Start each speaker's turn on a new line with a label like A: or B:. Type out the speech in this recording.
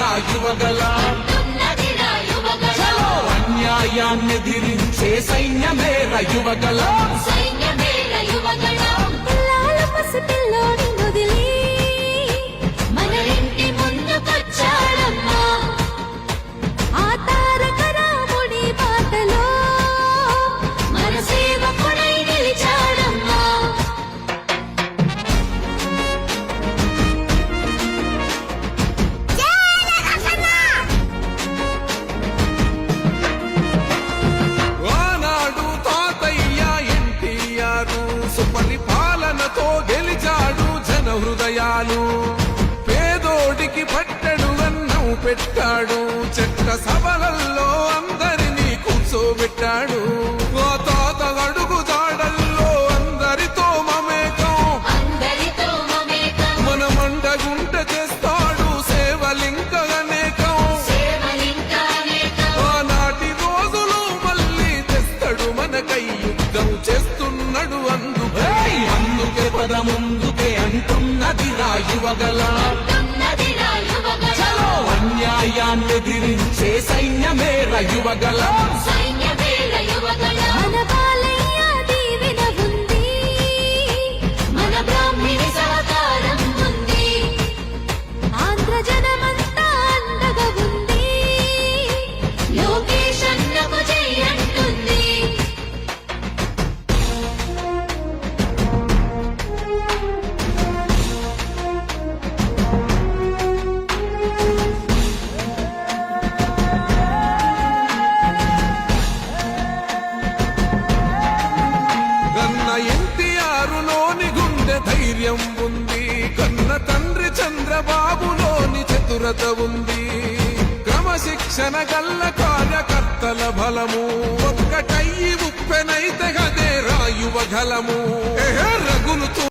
A: యువకలా యువగల. అన్యాయాన్నెదిరించే
B: సైన్యమేర గెలిచాడు సుపలి పాలనతో గెలిచాడు జన హృదయాలు. పేదోడికి పట్టడు అన్నం పెట్టాడు. చెట్ల సభలల్లో
C: అందరూ పద ముందుకే అంటున్నది
A: నా యువగల.
C: చలో అన్యాయాన్ని ఎదిరించే సైన్యమే రయువగల
B: సైన్యమే రయువగల నిండిన ధైర్యం ఉంది. కన్న తండ్రి చంద్రబాబులోని చతురత ఉంది. క్రమశిక్షణ గల్ల కార్యకర్తల బలము. ఒక్కటయ్యి ఉప్పెనైతే గదే రాయువ గలము రగులుతూ